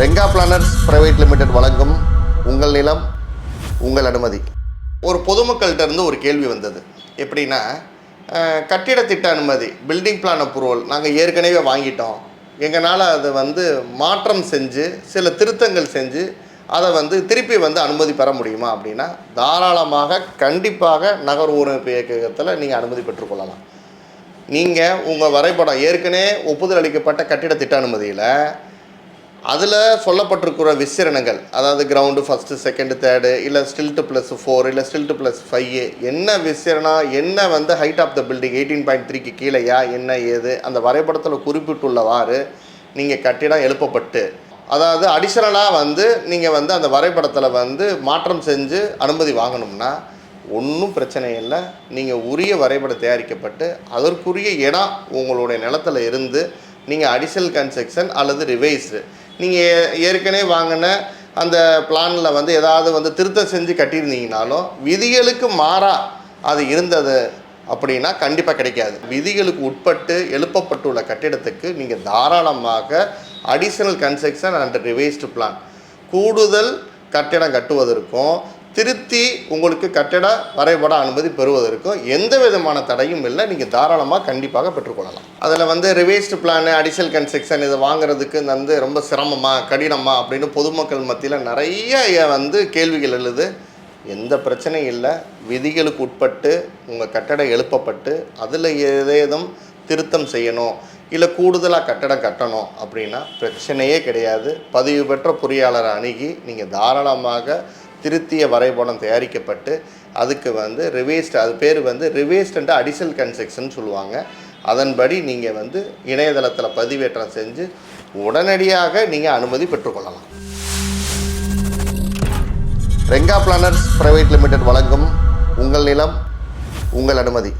Renga planners private limited வழங்கும் உங்கள் நிலம் உங்கள் அனுமதி. ஒரு பொதுமக்கள்கிட்ட இருந்து ஒரு கேள்வி வந்தது. எப்படின்னா கட்டிட திட்ட அனுமதி பில்டிங் பிளான் அப்ரூவல் நாங்கள் ஏற்கனவே வாங்கிட்டோம். எங்களால் அதை வந்து மாற்றம் செஞ்சு சில திருத்தங்கள் செஞ்சு அதை வந்து திருப்பி வந்து அனுமதி பெற முடியுமா அப்படின்னா தாராளமாக கண்டிப்பாக நகர் ஊரமைப்பு இயக்கத்தில் நீங்கள் அனுமதி பெற்றுக்கொள்ளலாம் நீங்கள் உங்கள் வரைபடம் ஏற்கனவே ஒப்புதல் அளிக்கப்பட்ட கட்டிட திட்ட அனுமதியில் அதில் சொல்லப்பட்டிருக்கிற விசிரணங்கள் அதாவது கிரவுண்டு ஃபஸ்ட்டு செகண்டு தேர்டு இல்லை ஸ்டில்ட்டு ப்ளஸ் ஃபோர் இல்லை ஸ்டில்ட்டு ப்ளஸ் ஃபைவ் என்ன விசிறனா என்ன வந்து height of the building eighteen point த்ரீக்கு கீழேயா என்ன ஏது அந்த வரைபடத்தில் குறிப்பிட்டுள்ளவாறு நீங்கள் கட்டிடம் எழுப்பப்பட்டு அதாவது அடிஷனலாக வந்து நீங்கள் வந்து அந்த வரைபடத்தில் வந்து மாற்றம் செஞ்சு அனுமதி வாங்கணும்னா ஒன்றும் பிரச்சனை இல்லை. நீங்கள் உரிய வரைபடம் தயாரிக்கப்பட்டு அதற்குரிய இடம் உங்களுடைய நிலத்துல இருந்து நீங்கள் அடிஷனல் கன்ஸ்ட்ரக்ஷன் அல்லது ரிவைஸ்டு நீங்கள் ஏற்கனவே வாங்கின அந்த பிளானில் வந்து ஏதாவது வந்து திருத்தம் செஞ்சு கட்டியிருந்தீங்கனாலும் விதிகளுக்கு மாறாக அது இருந்தது அப்படின்னா கண்டிப்பாக கிடைக்காது. விதிகளுக்கு உட்பட்டு எழுப்பப்பட்டுள்ள கட்டிடத்துக்கு நீங்கள் தாராளமாக additional construction and revised plan கூடுதல் கட்டிடம் கட்டுவதற்கும் திருத்தி உங்களுக்கு கட்டிட வரைபட அனுமதி பெறுவதற்கும் எந்த விதமான தடையும் இல்லை. நீங்கள் தாராளமாக கண்டிப்பாக பெற்றுக்கொள்ளலாம். அதில் வந்து ரிவேஸ்டு பிளானு அடிஷனல் கன்ஸ்ட்ரக்ஷன் இதை வாங்குறதுக்கு வந்து ரொம்ப சிரமமா கடினமா அப்படின்னு பொதுமக்கள் மத்தியில் நிறைய வந்து கேள்விகள் எழுது. எந்த பிரச்சனையும் இல்லை. விதிகளுக்கு உட்பட்டு உங்கள் கட்டடம் எழுப்பப்பட்டு அதில் ஏதேதும் திருத்தம் செய்யணும். இல்லை கூடுதலாக கட்டடம் கட்டணும் அப்படின்னா பிரச்சனையே கிடையாது. பதிவு பெற்ற பொறியாளரை அணுகி நீங்கள் தாராளமாக திருத்திய வரைபடம் தயாரிக்கப்பட்டு அதுக்கு வந்து ரிவேஸ்ட் அது பேர் வந்து ரிவேஸ்ட் அண்ட் அடிஷனல் கன்ஸ்ட்ரக்ஷன் சொல்லுவாங்க. அதன்படி நீங்கள் வந்து இணையதளத்தில் பதிவேற்றம் செஞ்சு உடனடியாக நீங்கள் அனுமதி பெற்றுக்கொள்ளலாம். ரெங்கா பிளானர்ஸ் பிரைவேட் லிமிடெட் வழங்கும் உங்கள் நிலம் உங்கள் அனுமதி.